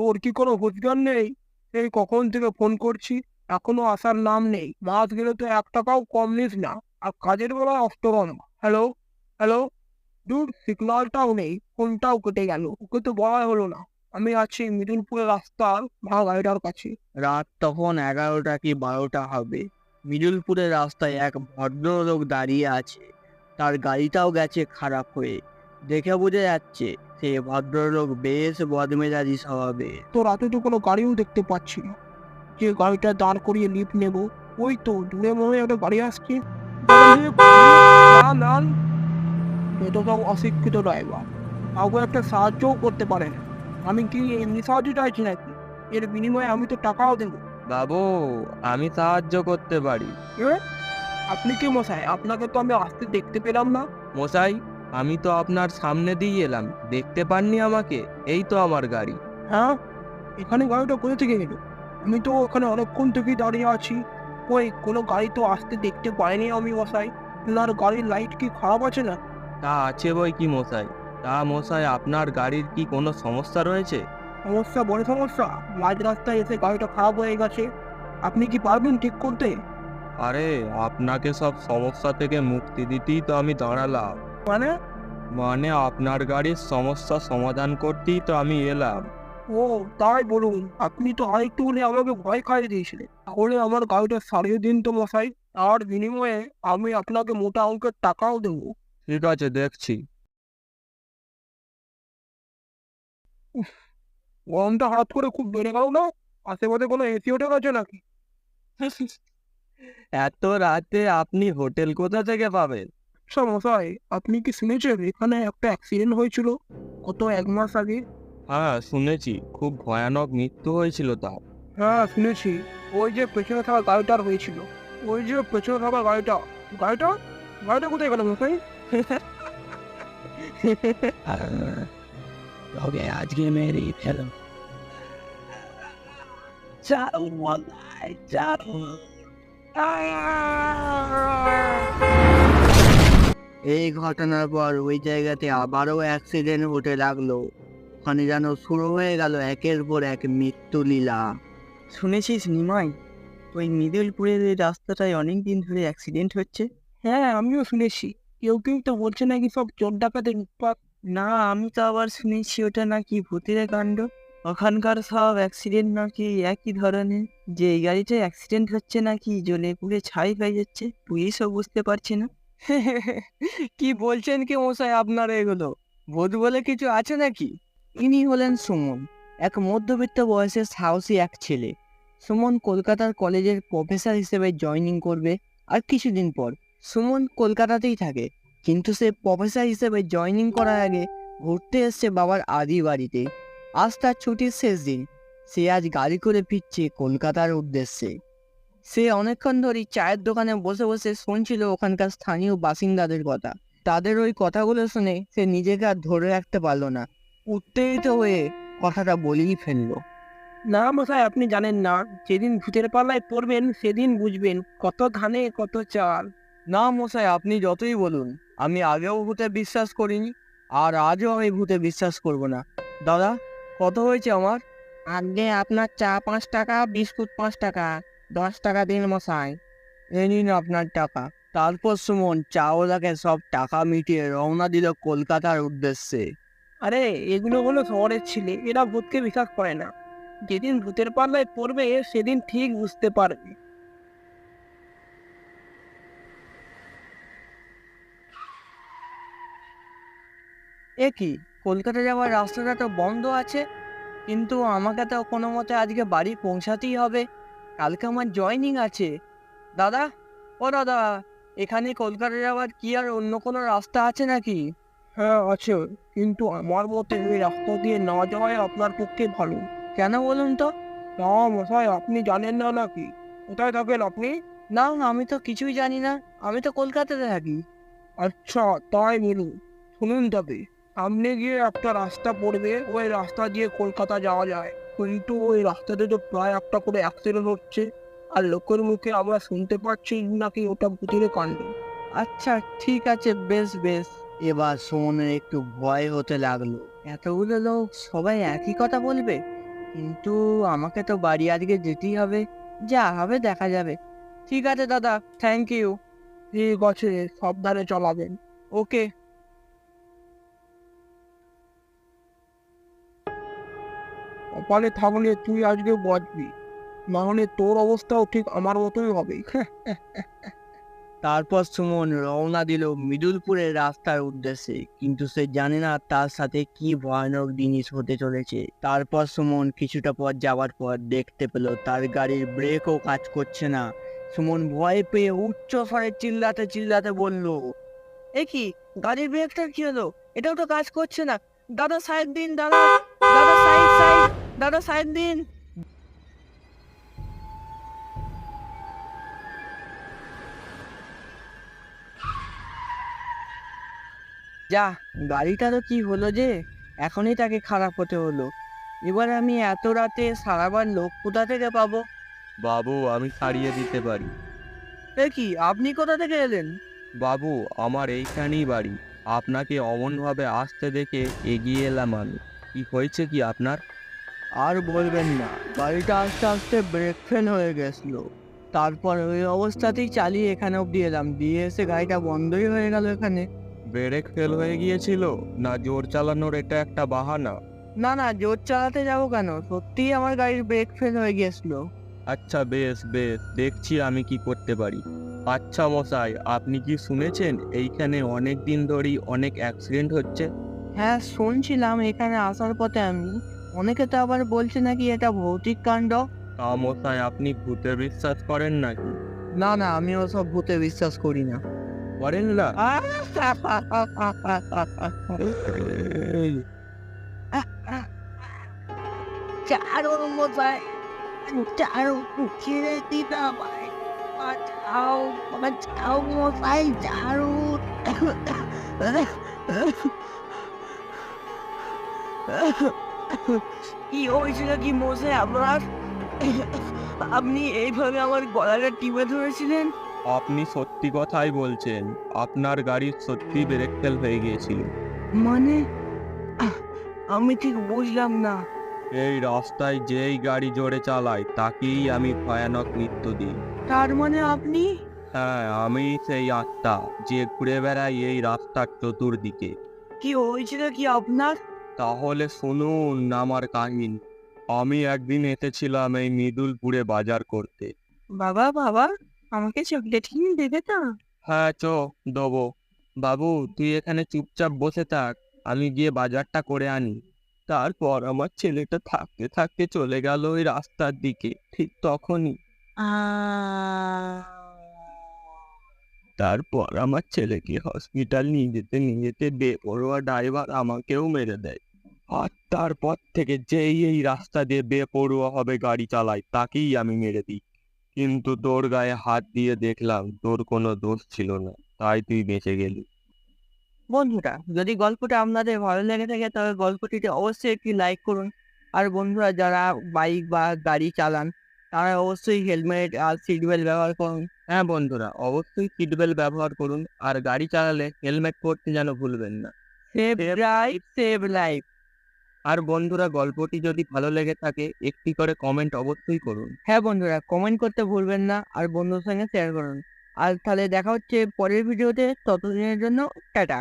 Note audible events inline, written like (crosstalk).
তোর কি কোনো রোজগার নেই? এই কখন থেকে ফোন করছি? এখনও আসার নাম নেই। মাস গেলে তো এক টাকাও কম নিস না। আর কাজের বেলায় অষ্টরণ হ্যালো হ্যালো দূর সিগনালটাও নেই। ফোনটাও কেটে গেল। ওকে তো বলা হলো না। আমি আছি মিদুলপুরের রাস্তার ভাড়া গাড়িটার কাছে। রাত তখন এগারোটা কি বারোটা হবে? মিদুলপুরের রাস্তায় এক ভদ্রলোক দাঁড়িয়ে আছে। তার গাড়িটাও গেছে খারাপ হয়ে। দেখে বোঝা যাচ্ছে সে ভদ্রলোক বেশ বদমেজাজি স্বভাবে তো রাতে তো কোনো গাড়িও দেখতে পাচ্ছি না। যে গাড়িটা দাঁড় করিয়ে লিফট নেব ওই তো দূরে মনে হয় একটা গাড়ি আসছে। না না সব অশিক্ষিত ড্রাইভার। কাউকে একটা সাহায্যও করতে পারে না। আমি কি এমনি সাহায্য চাইছি নাকি? এর বিনিময়ে আমি তো টাকাও দেবো। বাবু আমি সাহায্য করতে পারি? আপনি কি মশাই? আপনাকে তো আমি আসতে দেখতে পেলাম না। মশাই আমি তো আপনার সামনে দিয়ে এলাম। দেখতে পাননি আমাকে? এই তো আমার গাড়ি। হ্যাঁ? এখানে গাড়িটা কোথা থেকে এলো? আমি তো ওখানে অনেকক্ষণ থেকেই দাঁড়িয়ে আছি। ওই কোনো গাড়ি তো আসতে দেখতে পাইনি আমি মশাই। আপনার গাড়ির লাইট কি খারাপ আছে না? তা আছে বই কি মশাই? তা মশাই আপনার গাড়ির কি কোনো সমস্যা রয়েছে? সমস্যা বড় সমস্যা। মাঝ রাস্তায় এসে গাড়িটা খারাপ হয়ে গেছে। আপনি কি পারবেন ঠিক করতে? আরে আপনাকে সব সমস্যা থেকে মুক্তি দিতেই তো আমি দাঁড়ালাম। মানে? মানে আপনার গাড়ির সমস্যা সমাধান করতেই তো আমি এলাম। ও তাই বলুন। আপনি তো আরেকটু হলে আমাকে ভয় খাইয়ে দিয়েছিলেন। তাহলে আমার গাড়িটা সারিয়ে দিন তো মশাই। আর বিনিময়ে আমি আপনাকে মোটা অঙ্কের টাকাও দেবো। ঠিক আছে দেখছি। গরমটা হঠাৎ করে খুব বেড়ে গেল না? আশেপাশে কোনো এসি উঠে আছে নাকি? এত রাতে আপনি হোটেল কোথা থেকে পাবেন? আচ্ছা মশাই আপনি কি শুনেছেন? এখানে একটা অ্যাক্সিডেন্ট হয়েছিল কত এক মাস আগে? হ্যাঁ শুনেছি। খুব ভয়ানক মৃত্যু হয়েছিল তার। হ্যাঁ শুনেছি। ওই যে পেছনে থাকা গাড়িটার হয়েছিল। ওই যে পেছনে থাকা গাড়িটা। গাড়িটা? গাড়িটা কোথায় গেল মশাই? তবে আজকে মেরে ফেলো চাও মলাই চাও এই ঘটনার পর ওই জায়গাতে আবারও অ্যাক্সিডেন্ট হতে লাগল। ওখানে যেন শুরু হয়ে গেল একের পর এক মৃত্যু লীলা। শুনেছিস নিমাই? ওই মিদলপুরের এই রাস্তাটায় অনেক দিন ধরে অ্যাক্সিডেন্ট হচ্ছে। হ্যাঁ আমিও শুনেছি। কেউ কেউ তো বলছে নাকি সব চোর ডাকাতের উৎপাত। না আমি তো আবার শুনেছি ওটা নাকি ভূতের কাণ্ড। ওখানকার সব অ্যাক্সিডেন্ট নাকি একই ধরনের। যে এই গাড়িটা অ্যাক্সিডেন্ট হচ্ছে নাকি জ্বলে পুড়ে ছাই হয়ে যাচ্ছে তুই পুলিশও বুঝতে পারছে না। (laughs) কি বলছেন কি মশাই আপনার এগুলো? ভূত বলে কিছু আছে নাকি? ইনি হলেন সুমন, এক মধ্যবিত্ত বয়সের সাহসী এক ছেলে। সুমন কলকাতার কলেজের প্রফেসর হিসেবে জয়েনিং করবে আর কিছুদিন পর। সুমন কলকাতাতেই থাকে, কিন্তু সে প্রফেসর হিসেবে জয়েনিং করার আগে ঘুরতে এসছে বাবার আদি বাড়িতে। আজ তার ছুটির শেষ দিন। সে আজ গাড়ি করে ফিরছে কলকাতার উদ্দেশ্যে। সে অনেকক্ষণ ধরেই চায়ের দোকানে বসে বসে শুনছিল ওখানকার স্থানীয় বাসিন্দাদের কথা। তাদের ওই কথাগুলো শুনে সে নিজেকে আর ধরে রাখতে পারল না। উত্তেজিত হয়ে কথাটা বলেই ফেলল। না মশাই আপনি জানেন না যেদিন ভূতের পাল্লায় পড়বেন সেদিন বুঝবেন কত ধানে কত চাল। না মশাই আপনি যতই বলুন আমি আগেও ভূতে বিশ্বাস করিনি আর আজও আমি ভূতে বিশ্বাস করব না। দাদা কত হয়েছে আমার? আগে আপনার চা পাঁচ টাকা বিস্কুট পাঁচ টাকা। দশ টাকা দিন মশাই। এ নিন আপনার টাকা। তারপর সুমন চাওলাকে সব টাকা মিটিয়ে রওনা দিল কলকাতার উদ্দেশ্যে। আরে এগুলো হলো শহরের ছেলে এরা ভূতকে বিশ্বাস করে না। যেদিন ভূতের পাল্লায় পড়বে সেদিন ঠিক বুঝতে পারবে। এ কি কলকাতা যাওয়ার রাস্তাটা তো বন্ধ আছে? কিন্তু আমাকে তো কোনো মতে আজকে বাড়ি পৌঁছাতেই হবে। কালকে আমার জয়নিং আছে। দাদা ও দাদা এখানে কলকাতা যাওয়ার কি আর অন্য কোনো রাস্তা আছে নাকি? হ্যাঁ আছে। কিন্তু আমার মতে ওই রাস্তা দিয়ে না যাওয়াই আপনার পক্ষে ভালো। কেন বলুন তো? না মশাই আপনি জানেন না নাকি? কোথায় থাকেন আপনি? না আমি তো কিছুই জানি না। আমি তো কলকাতাতে থাকি। আচ্ছা তাই বলুন। শুনুন তবে সামনে গিয়ে একটা রাস্তা পড়বে। ওই রাস্তা দিয়ে কলকাতা যাওয়া যায়। কিন্তু ওই রাস্তাতে তো প্রায় একটা করে অ্যাক্সিডেন্ট হচ্ছে। আর লোকের মুখে আমরা শুনতে পাচ্ছি নাকি ওটা ভূতের কাণ্ড। আচ্ছা ঠিক আছে বেশ বেশ। এবার সুমনের একটু ভয় হতে লাগল। এতগুলো লোক সবাই একই কথা বলবে? কিন্তু আমাকে তো বাড়ি আজকে যেতেই হবে। যা হবে দেখা যাবে। ঠিক আছে দাদা থ্যাংক ইউ ঠিক আছে সাবধানে চলাবেন। ওকে কপালে থাকলে তুই আজকে বাঁচবি। নাহলে তোর অবস্থাও ঠিক আমার মতোই হবে। তারপর সুমন রওনা দিল মিদুলপুরের রাস্তার উদ্দেশ্যে। কিন্তু সে জানে না তার সাথে কি ভয়ানক জিনিস হতে চলেছে। তারপর সুমন কিছুটা পথ যাওয়ার পর দেখতে পেল তার গাড়ির ব্রেকও কাজ করছে না। সুমন ভয় পেয়ে উচ্চ স্বরে চিল্লাতে চিল্লাতে বলল, এ কি? গাড়ির ব্রেকটা কি হলো? এটাও তো কাজ করছে না। দাদা সাইড দিন, দাদা দাদা সাইড দিন যা গাড়িটারও কি হলো যে? এখনই তাকে খারাপ হতে হলো। এবার আমি এত রাতে সারাবার লোক কোথা থেকে পাবো? বাবু আমি সারিয়ে দিতে পারি। এ কি আপনি কোথা থেকে এলেন? বাবু আমার এইখানেই বাড়ি। আপনাকে অমনভাবে আসতে দেখে এগিয়ে এলাম আমি। কি হয়েছে কি আপনার? আর বলবেন না। গাড়িটা আস্তে আস্তে ব্রেক ফেল হয়ে গেছিল। তারপর ওই অবস্থাতেই চালিয়ে এখানে অব্দি এলাম। দিয়ে এসে গাড়িটা বন্ধই হয়ে গেল এখানে। ব্রেক ফেল হয়ে গিয়েছিল? না জোর চালানোর এটা একটা বাহানা। না না জোর চালাতে যাব কেন? সত্যিই আমার গাড়ির ব্রেক ফেল হয়ে গিয়েছিল। আচ্ছা বেশ বেশ। দেখছি আমি কি করতে পারি। আচ্ছা মশাই আপনি কি শুনেছেন? এইখানে অনেক দিন ধরেই অনেক অ্যাক্সিডেন্ট হচ্ছে। হ্যাঁ শুনছিলাম এখানে আসার পথে আমি। অনেকে তো আবার বলছে নাকি এটা ভৌতিক কাণ্ড। তা মশাই আপনি ভূতে বিশ্বাস করেন নাকি? না না আমি ওসব ভূতে বিশ্বাস করি না। করেন না? চারো মশাই চারো ছেড়ে দিন আমায় বাঁচাও বাঁচাও মশাই চারো কি হয়েছিল কি মশাই আপনার? আপনি এইভাবে আমার গলাটা টিপে ধরেছিলেন? আপনি সত্যি কথাই বলছেন আপনার গাড়ির সত্যি ব্রেক ফেল হয়ে গিয়েছিল। মানে? আমি ঠিক বুঝলাম না। এই রাস্তায় যেই গাড়ি জোরে চালায় তাকেই আমি ভয়ানক মৃত্যু দিই। তার মানে আপনি? হ্যাঁ আমি সেই আত্মা যে ঘুরে বেড়াই এই রাস্তার চতুর্দিকে। কি হয়েছিল কি আপনার? তাহলে শুনুন আমার কাহিনী। আমি একদিন এসেছিলাম এই মৃদুলপুরে বাজার করতে। বাবা বাবা আমাকে চকলেট কিনে দেবে তো? হ্যাঁ চ দেবো। বাবু তুই এখানে চুপচাপ বসে থাক আমি গিয়ে বাজারটা করে আনি। তারপর আমার ছেলেটা থাকতে থাকতে চলে গেল ওই রাস্তার দিকে ঠিক তখনই। তারপর আমার ছেলেকে হসপিটাল নিয়ে যেতে নিয়ে যেতে বেপরোয়া ড্রাইভার আমাকেও মেরে দেয়। আর তারপর থেকে যেই, এই রাস্তা দিয়ে বেপরোয়া হবে গাড়ি চালায়, তাকেই আমি মেরে দিই। কিন্তু তোর গায়ে হাত দিয়ে দেখলাম, তোর কোনো দোষ ছিল না, তাই তুই বেঁচে গেলি। বন্ধুরা, যদি গল্পটা আপনাদের ভালো লেগে থাকে, তবে গল্পটিতে অবশ্যই একটি লাইক করুন। আর বন্ধুরা, যারা বাইক বা গাড়ি চালান, তারা অবশ্যই হেলমেট আর সিট বেল্ট ব্যবহার করুন। হ্যাঁ বন্ধুরা অবশ্যই সিট বেল্ট ব্যবহার করুন। আর গাড়ি চালালে হেলমেট পরতে যেন ভুলবেন না। সেভ ড্রাইভ সেভ লাইফ আর বন্ধুরা গল্পটি যদি ভালো লেগে থাকে একটি করে কমেন্ট অবশ্যই করুন। হ্যাঁ বন্ধুরা কমেন্ট করতে ভুলবেন না আর বন্ধুর সঙ্গে শেয়ার করুন। আর তাহলে দেখা হচ্ছে পরের ভিডিওতে ততদিনের জন্য টাটা।